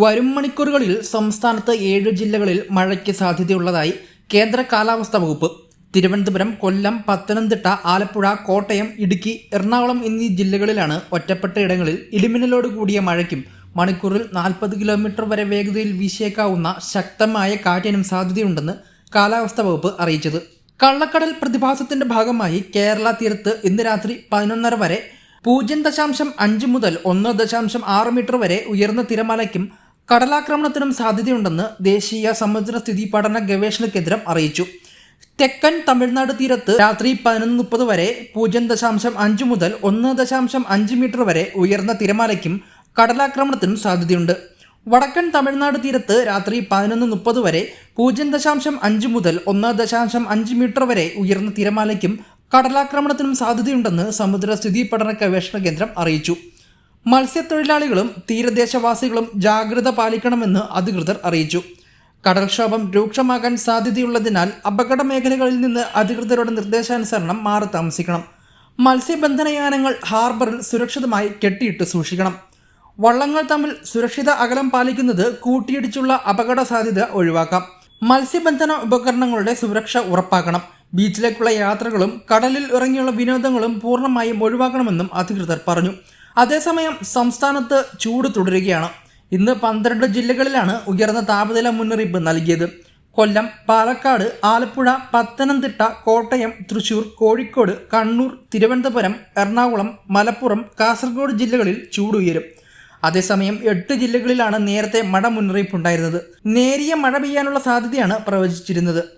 വരും മണിക്കൂറുകളിൽ സംസ്ഥാനത്ത് ഏഴ് ജില്ലകളിൽ മഴയ്ക്ക് സാധ്യതയുള്ളതായി കേന്ദ്ര കാലാവസ്ഥാ വകുപ്പ്. തിരുവനന്തപുരം കൊല്ലം പത്തനംതിട്ട ആലപ്പുഴ കോട്ടയം ഇടുക്കി എറണാകുളം എന്നീ ജില്ലകളിലാണ് ഒറ്റപ്പെട്ട ഇടങ്ങളിൽ ഇടിമിന്നലോട് കൂടിയ മഴയ്ക്കും മണിക്കൂറിൽ നാൽപ്പത് കിലോമീറ്റർ വരെ വേഗതയിൽ വീശിയേക്കാവുന്ന ശക്തമായ കാറ്റിനും സാധ്യതയുണ്ടെന്ന് കാലാവസ്ഥാ വകുപ്പ് അറിയിച്ചത്. കള്ളക്കടൽ പ്രതിഭാസത്തിന്റെ ഭാഗമായി കേരള തീരത്ത് ഇന്ന് രാത്രി പതിനൊന്നര വരെ പൂജ്യം ദശാംശം അഞ്ച് മുതൽ ഒന്ന് ദശാംശം ആറ് മീറ്റർ വരെ ഉയർന്ന തിരമാലയ്ക്കും കടലാക്രമണത്തിനും സാധ്യതയുണ്ടെന്ന് ദേശീയ സമുദ്ര സ്ഥിതി പഠന ഗവേഷണ കേന്ദ്രം അറിയിച്ചു. തെക്കൻ തമിഴ്നാട് തീരത്ത് രാത്രി പതിനൊന്ന് മുപ്പത് വരെ പൂജ്യം ദശാംശം അഞ്ച് മുതൽ ഒന്ന് ദശാംശം അഞ്ച് മീറ്റർ വരെ ഉയർന്ന തിരമാലയ്ക്കും കടലാക്രമണത്തിനും സാധ്യതയുണ്ട്. വടക്കൻ തമിഴ്നാട് തീരത്ത് രാത്രി പതിനൊന്ന് മുപ്പത് വരെ പൂജ്യം ദശാംശം അഞ്ച് മുതൽ ഒന്ന് ദശാംശം അഞ്ച് മീറ്റർ വരെ ഉയർന്ന തിരമാലയ്ക്കും കടലാക്രമണത്തിനും സാധ്യതയുണ്ടെന്ന് സമുദ്ര സ്ഥിതി പഠന ഗവേഷണ കേന്ദ്രം അറിയിച്ചു. മത്സ്യത്തൊഴിലാളികളും തീരദേശവാസികളും ജാഗ്രത പാലിക്കണമെന്ന് അധികൃതർ അറിയിച്ചു. കടൽക്ഷോഭം രൂക്ഷമാകാൻ സാധ്യതയുള്ളതിനാൽ അപകട മേഖലകളിൽ നിന്ന് അധികൃതരുടെ നിർദ്ദേശാനുസരണം മാറി താമസിക്കണം മത്സ്യബന്ധനയാനങ്ങൾ ഹാർബറിൽ സുരക്ഷിതമായി കെട്ടിയിട്ട് സൂക്ഷിക്കണം. വള്ളങ്ങൾ തമ്മിൽ സുരക്ഷിത അകലം പാലിക്കുന്നത് കൂട്ടിയിടിച്ചുള്ള അപകട സാധ്യത ഒഴിവാക്കാം. മത്സ്യബന്ധന ഉപകരണങ്ങളുടെ സുരക്ഷ ഉറപ്പാക്കണം. ബീച്ചിലേക്കുള്ള യാത്രകളും കടലിൽ ഇറങ്ങിയുള്ള വിനോദങ്ങളും പൂർണമായും ഒഴിവാക്കണമെന്നും അധികൃതർ പറഞ്ഞു. അതേസമയം സംസ്ഥാനത്ത് ചൂട് തുടരുകയാണ്. ഇന്ന് പന്ത്രണ്ട് ജില്ലകളിലാണ് ഉയർന്ന താപനില മുന്നറിയിപ്പ് നൽകിയത്. കൊല്ലം പാലക്കാട് ആലപ്പുഴ പത്തനംതിട്ട കോട്ടയം തൃശൂർ കോഴിക്കോട് കണ്ണൂർ തിരുവനന്തപുരം എറണാകുളം മലപ്പുറം കാസർഗോഡ് ജില്ലകളിൽ ചൂടുയരും അതേസമയം എട്ട് ജില്ലകളിലാണ് നേരത്തെ മഴ മുന്നറിയിപ്പുണ്ടായിരുന്നത് നേരിയ മഴ പെയ്യാനുള്ള സാധ്യതയാണ് പ്രവചിച്ചിരുന്നത്.